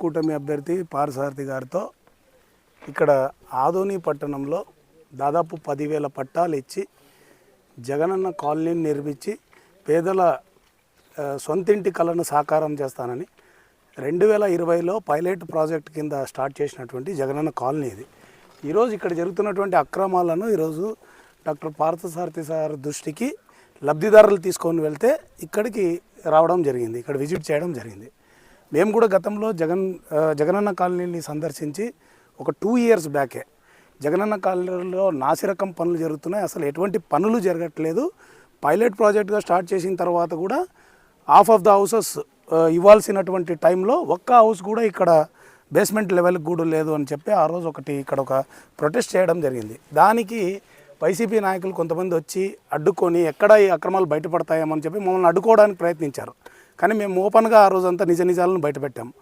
కూటమి అభ్యర్థి పారసారథి గారితో ఇక్కడ ఆదోని పట్టణంలో దాదాపు పదివేల పట్టాలు ఇచ్చి జగనన్న కాలనీని నిర్మించి పేదల సొంతింటి కళను సాకారం చేస్తానని రెండు వేల ఇరవైలో పైలట్ ప్రాజెక్ట్ కింద స్టార్ట్ చేసినటువంటి జగనన్న కాలనీ ఇది. ఈరోజు ఇక్కడ జరుగుతున్నటువంటి అక్రమాలను ఈరోజు డాక్టర్ పార్థసారథి సార్ దృష్టికి లబ్ధిదారులు తీసుకొని వెళ్తే ఇక్కడికి రావడం జరిగింది ఇక్కడ విజిట్ చేయడం జరిగింది. మేము కూడా గతంలో జగన్ జగనన్న కాలనీని సందర్శించి ఒక టూ ఇయర్స్ బ్యాకే జగనన్న కాలనీలో నాసిరకం పనులు జరుగుతున్నాయి. అసలు ఎటువంటి పనులు జరగట్లేదు. పైలట్ ప్రాజెక్ట్గా స్టార్ట్ చేసిన తర్వాత కూడా హాఫ్ ఆఫ్ ద హౌసెస్ ఇవ్వాల్సినటువంటి టైంలో ఒక్క హౌస్ కూడా ఇక్కడ బేస్మెంట్ లెవెల్కి కూడా లేదు అని చెప్పి ఆ రోజు ఒకటి ఇక్కడ ఒక ప్రొటెస్ట్ చేయడం జరిగింది. దానికి వైసీపీ నాయకులు కొంతమంది వచ్చి అడ్డుకొని ఎక్కడ ఈ అక్రమాలు బయటపడతాయేమని చెప్పి మమ్మల్ని అడ్డుకోవడానికి ప్రయత్నించారు. కానీ మేము ఓపెన్గా ఆ రోజంతా నిజ నిజాలను బయటపెట్టాము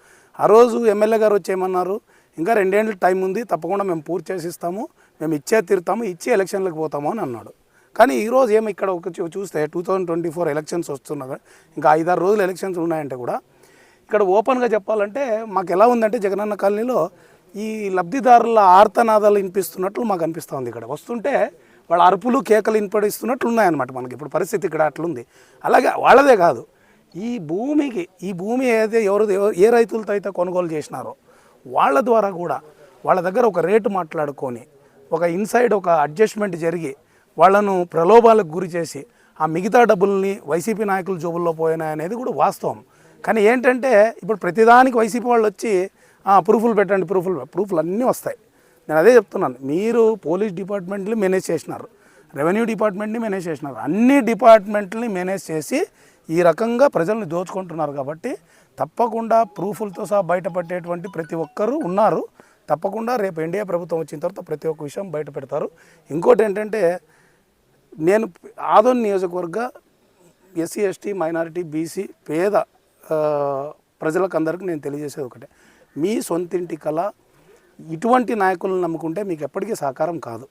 ఆ రోజు ఎమ్మెల్యే గారు వచ్చి ఏమన్నారు? ఇంకా రెండేళ్ళు టైం ఉంది తప్పకుండా మేము పూర్తి చేసి ఇస్తాము మేము ఇచ్చే తీరుతాము ఇచ్చి ఎలక్షన్లకు పోతాము అని అన్నాడు. కానీ ఈరోజు ఏమి ఇక్కడ ఒక చూస్తే two thousand twenty four elections వస్తున్నాయి. ఇంకా ఐదారు రోజులు ఎలక్షన్స్ ఉన్నాయంటే కూడా ఇక్కడ ఓపెన్గా చెప్పాలంటే మాకు ఎలా ఉందంటే జగనన్న కాలనీలో ఈ లబ్ధిదారుల ఆర్తనాదాలు వినిపిస్తున్నట్లు మాకు అనిపిస్తూ ఉంది ఇక్కడ. వస్తుంటే వాళ్ళ అరుపులు కేకలు వినపడిస్తున్నట్లు ఉన్నాయన్నమాట మనకి. ఇప్పుడు పరిస్థితి ఇక్కడ అట్లుంది. అలాగే వాళ్ళదే కాదు. ఈ భూమికి ఈ భూమి ఏదైతే ఎవరు ఏ రైతులతో అయితే కొనుగోలు చేసినారో వాళ్ళ ద్వారా కూడా వాళ్ళ దగ్గర ఒక రేటు మాట్లాడుకొని ఒక ఇన్సైడ్ ఒక అడ్జస్ట్మెంట్ జరిగి వాళ్ళను ప్రలోభాలకు గురి చేసి ఆ మిగతా డబ్బుల్ని వైసీపీ నాయకుల జోబుల్లో పోయినాయి అనేది కూడా వాస్తవం. కానీ ఏంటంటే ఇప్పుడు ప్రతిదానికి వైసీపీ వాళ్ళు వచ్చి "ఆ, ప్రూఫ్లు పెట్టండి ప్రూఫ్లు ప్రూఫ్లు అన్నీ వస్తాయి. నేను అదే చెప్తున్నాను. మీరు పోలీస్ డిపార్ట్మెంట్లు మేనేజ్ చేసినారు. రెవెన్యూ డిపార్ట్మెంట్ని మేనేజ్ చేసినారు. అన్ని డిపార్ట్మెంట్ని మేనేజ్ చేసి ఈ రకంగా ప్రజల్ని దోచుకుంటున్నారు కాబట్టి తప్పకుండా ప్రూఫ్లతో సహా బయటపడేటువంటి ప్రతి ఒక్కరూ ఉన్నారు. తప్పకుండా రేపు ఎన్డీఏ ప్రభుత్వం వచ్చిన తర్వాత ప్రతి ఒక్క విషయం బయట పెడతారు ఇంకోటి ఏంటంటే నేను ఆదోన్ నియోజకవర్గ ఎస్సీ ఎస్టీ మైనారిటీ బీసీ పేద ప్రజలకు అందరికీ నేను తెలియజేసేది ఒకటే. మీ సొంతింటి కళ ఇటువంటి నాయకులను నమ్ముకుంటే మీకు ఎప్పటికీ సహకారం కాదు.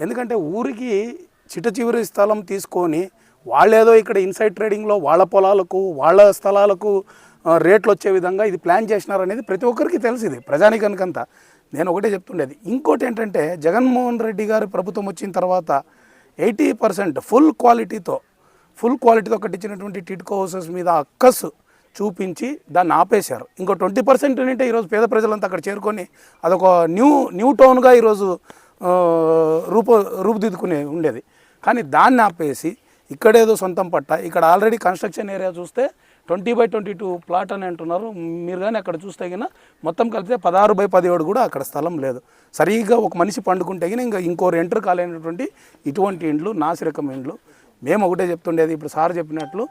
ఎందుకంటే ఊరికి చిట చివరి స్థలం తీసుకొని వాళ్ళేదో ఇక్కడ ఇన్సైడ్ ట్రేడింగ్లో వాళ్ళ పొలాలకు వాళ్ళ స్థలాలకు రేట్లు వచ్చే విధంగా ఇది ప్లాన్ చేసినారనేది ప్రతి ఒక్కరికి తెలుసు ఇది ప్రజానికనికంతా. నేను ఒకటే చెప్తుండేది. ఇంకోటి ఏంటంటే జగన్మోహన్ రెడ్డి గారి ప్రభుత్వం వచ్చిన తర్వాత ఎయిటీ పర్సెంట్ ఫుల్ క్వాలిటీతో ఫుల్ క్వాలిటీతో కట్టించినటువంటి టిట్కో హౌసెస్ మీద అక్కస్ చూపించి దాన్ని ఆపేశారు. ఇంకో ట్వంటీ పర్సెంట్ ఉంటే ఈరోజు పేద ప్రజలంతా అక్కడ చేరుకొని అదొక న్యూ న్యూ టౌన్గా ఈరోజు రూపు రూపుదిద్దుకునే ఉండేది. కానీ దాన్ని ఆపేసి ఇక్కడేదో సొంతం పట్ట ఇక్కడ ఆల్రెడీ కన్స్ట్రక్షన్ ఏరియా చూస్తే twenty by twenty two plot అని అంటున్నారు. మీరు కానీ అక్కడ చూస్తే గిన మొత్తం కలిపితే పదహారు బై పదిహేడు కూడా అక్కడ స్థలం లేదు. సరిగ్గా ఒక మనిషి పండుకుంటే గిన ఇంకా ఇంకో ఎంటర్ కాలేనటువంటి ఇటువంటి ఇండ్లు నాసిరకం ఇండ్లు. మేము ఒకటే చెప్తుండేది ఇప్పుడు సార్ చెప్పినట్లు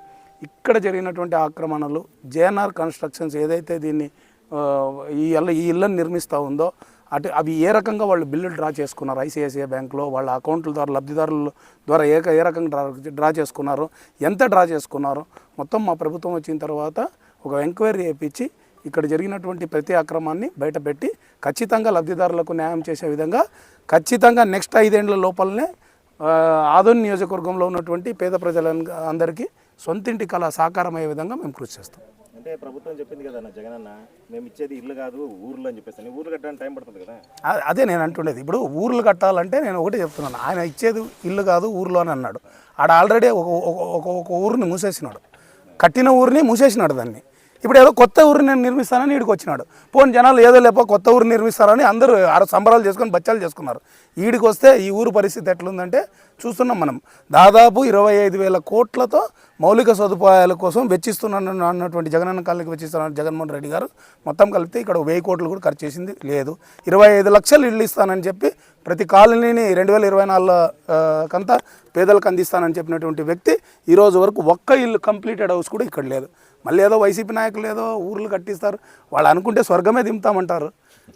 ఇక్కడ జరిగినటువంటి ఆక్రమణలు జేఎన్ఆర్ కన్స్ట్రక్షన్స్ ఏదైతే దీన్ని ఈ ఇళ్ళ ఈ ఇళ్ళని నిర్మిస్తూ ఉందో అటు అవి ఏ రకంగా వాళ్ళు బిల్లులు డ్రా చేసుకున్నారు? ఐసిఐసిఐ బ్యాంక్లో వాళ్ళ అకౌంట్ల ద్వారా లబ్ధిదారుల ద్వారా ఏ ఏ రకంగా డ్రా డ్రా చేసుకున్నారు? ఎంత డ్రా చేసుకున్నారు? మొత్తం మా ప్రభుత్వం వచ్చిన తర్వాత ఒక ఎంక్వైరీ చేయించి ఇక్కడ జరిగినటువంటి ప్రతి అక్రమాన్ని బయటపెట్టి ఖచ్చితంగా లబ్ధిదారులకు న్యాయం చేసే విధంగా ఖచ్చితంగా నెక్స్ట్ ఐదేండ్ల లోపలనే ఆదోని నియోజకవర్గంలో ఉన్నటువంటి పేద ప్రజల అందరికీ సొంతింటి కళ సాకారమయ్యే విధంగా మేము కృషి చేస్తాం. అంటే ప్రభుత్వం చెప్పింది కదా అన్న జగన్ అన్న మేము ఇచ్చేది ఇల్లు కాదు ఊర్లు అని చెప్పేసి ఊర్లు కట్టడానికి టైం పడుతుంది కదా. అదే నేను అంటుండేది. ఇప్పుడు ఊర్లు కట్టాలంటే నేను ఒకటే చెప్తున్నాను. ఆయన ఇచ్చేది ఇల్లు కాదు ఊర్లో అని అన్నాడు. ఆడ ఆల్రెడీ ఒక ఒక ఒక ఊరిని మూసేసినాడు. కట్టిన ఊరిని మూసేసినాడు దాన్ని. ఇప్పుడు ఏదో కొత్త ఊరిని నేను నిర్మిస్తానని ఈడికి వచ్చినాడు. పోని జనాలు ఏదో లేపో కొత్త ఊరిని నిర్మిస్తారని అందరూ ఆరు సంబరాలు చేసుకొని బచ్చాలు చేసుకున్నారు. ఈడికి వస్తే ఈ ఊరు పరిస్థితి ఎట్లుందంటే చూస్తున్నాం మనం. దాదాపు ఇరవై ఐదు వేల కోట్లతో మౌలిక సదుపాయాల కోసం వెచ్చిస్తున్నాను అన్నటువంటి జగనన్న కాలనీకి వెచ్చిస్తున్న జగన్మోహన్ రెడ్డి గారు. మొత్తం కలిపితే ఇక్కడ వెయ్యి కోట్లు కూడా ఖర్చు చేసింది లేదు. ఇరవై ఐదు లక్షలు ఇళ్ళు ఇస్తానని చెప్పి ప్రతి కాలనీని రెండు వేల ఇరవై నాలుగులో కంతా పేదలకు అందిస్తానని చెప్పినటువంటి వ్యక్తి ఈరోజు వరకు ఒక్క ఇల్లు కంప్లీటెడ్ హౌస్ కూడా ఇక్కడ లేదు. మళ్ళీ ఏదో వైసీపీ నాయకులు ఏదో ఊర్లు కట్టిస్తారు. వాళ్ళు అనుకుంటే స్వర్గమే దింపుతామంటారు.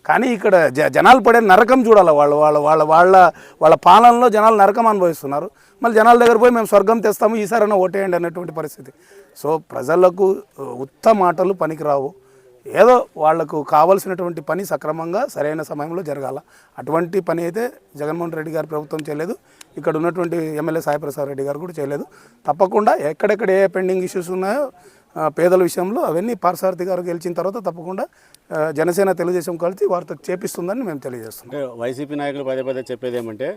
కానీ ఇక్కడ జ జనాలు పడే నరకం చూడాలి వాళ్ళు వాళ్ళ వాళ్ళ వాళ్ళ వాళ్ళ పాలనలో జనాలు నరకం అనుభవిస్తున్నారు. మళ్ళీ జనాల దగ్గర పోయి మేము స్వర్గం తెస్తాము ఈసారైనా ఓటేయండి అనేటువంటి పరిస్థితి. సో ప్రజలకు ఉత్త మాటలు పనికిరావు. ఏదో వాళ్ళకు కావాల్సినటువంటి పని సక్రమంగా సరైన సమయంలో జరగాల. అటువంటి పని అయితే జగన్మోహన్ రెడ్డి గారి ప్రభుత్వం చేయలేదు. ఇక్కడ ఉన్నటువంటి ఎమ్మెల్యే సాయిప్రసాద్ రెడ్డి గారు కూడా చేయలేదు. తప్పకుండా ఎక్కడెక్కడ ఏ పెండింగ్ ఇష్యూస్ ఉన్నాయో పేదల విషయంలో అవన్నీ పార్సారథి గారు గెలిచిన తర్వాత తప్పకుండా జనసేన తెలుగుదేశం కలిసి వారితో చేపిస్తుందని మేము తెలియజేస్తున్నాం. వైసీపీ నాయకులు పదే పదే చెప్పేది ఏమంటే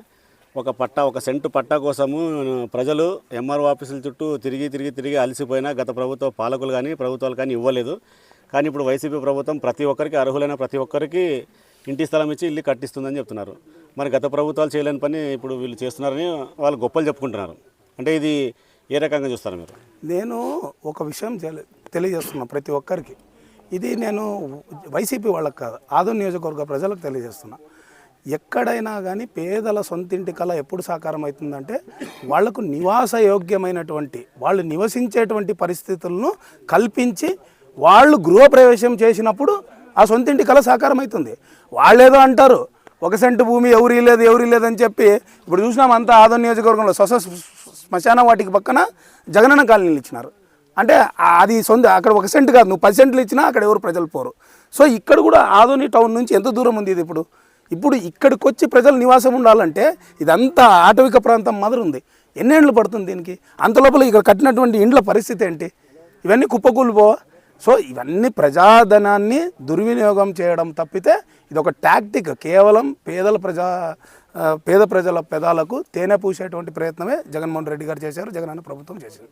ఒక పట్టా ఒక సెంటు పట్టా కోసము ప్రజలు ఎంఆర్ఓ ఆఫీసుల చుట్టూ తిరిగి తిరిగి తిరిగి అలసిపోయినా గత ప్రభుత్వ పాలకులు కానీ ప్రభుత్వాలు కానీ ఇవ్వలేదు. కానీ ఇప్పుడు వైసీపీ ప్రభుత్వం ప్రతి ఒక్కరికి అర్హులైన ప్రతి ఒక్కరికి ఇంటి స్థలం ఇచ్చి ఇల్లు కట్టిస్తుందని చెప్తున్నారు. మరి గత ప్రభుత్వాలు చేయలేని పని ఇప్పుడు వీళ్ళు చేస్తున్నారని వాళ్ళు గొప్పలు చెప్పుకుంటున్నారు. అంటే ఇది ఏ రకంగా చూస్తారు మీరు? నేను ఒక విషయం తెలి- తెలియజేస్తున్నా ప్రతి ఒక్కరికి. ఇది నేను వైసీపీ వాళ్ళకి కాదు ఆదో నియోజకవర్గ ప్రజలకు తెలియజేస్తున్నా. ఎక్కడైనా కానీ పేదల సొంతింటి కళ ఎప్పుడు సాకారం అవుతుందంటే వాళ్ళకు నివాస యోగ్యమైనటువంటి వాళ్ళు నివసించేటువంటి పరిస్థితులను కల్పించి వాళ్ళు గృహప్రవేశం చేసినప్పుడు ఆ సొంతింటి కళ సాకారం అవుతుంది. వాళ్ళేదో అంటారు ఒక సెంటు భూమి ఎవరి లేదు ఎవరి లేదని చెప్పి ఇప్పుడు చూసినాం అంతా ఆదో నియోజకవర్గంలో స్వస శ్మశాన వాటికి పక్కన జగనన్న కాలనీలు ఇచ్చినారు. అంటే అది సొంత అక్కడ ఒక సెంట్ కాదు నువ్వు పది సెంట్లు ఇచ్చినా అక్కడ ఎవరు ప్రజలు పోరు. సో ఇక్కడ కూడా ఆదోని టౌన్ నుంచి ఎంత దూరం ఉంది ఇది ఇప్పుడు? ఇప్పుడు ఇక్కడికి వచ్చి ప్రజలు నివాసం ఉండాలంటే ఇదంతా ఆటవిక ప్రాంతం మాదిరి ఉంది. ఎన్నేళ్ళు పడుతుంది దీనికి? అంత లోపల ఇక్కడ కట్టినటువంటి ఇండ్ల పరిస్థితి ఏంటి? ఇవన్నీ కుప్పకూలిపోవా? సో ఇవన్నీ ప్రజాధనాన్ని దుర్వినియోగం చేయడం తప్పితే ఇది ఒక టాక్టిక్. కేవలం పేదల ప్రజా పేద ప్రజల పెదాలకు తేనె పూసేటువంటి ప్రయత్నమే జగన్మోహన్ రెడ్డి గారు చేశారు జగనన్న ప్రభుత్వం చేసింది.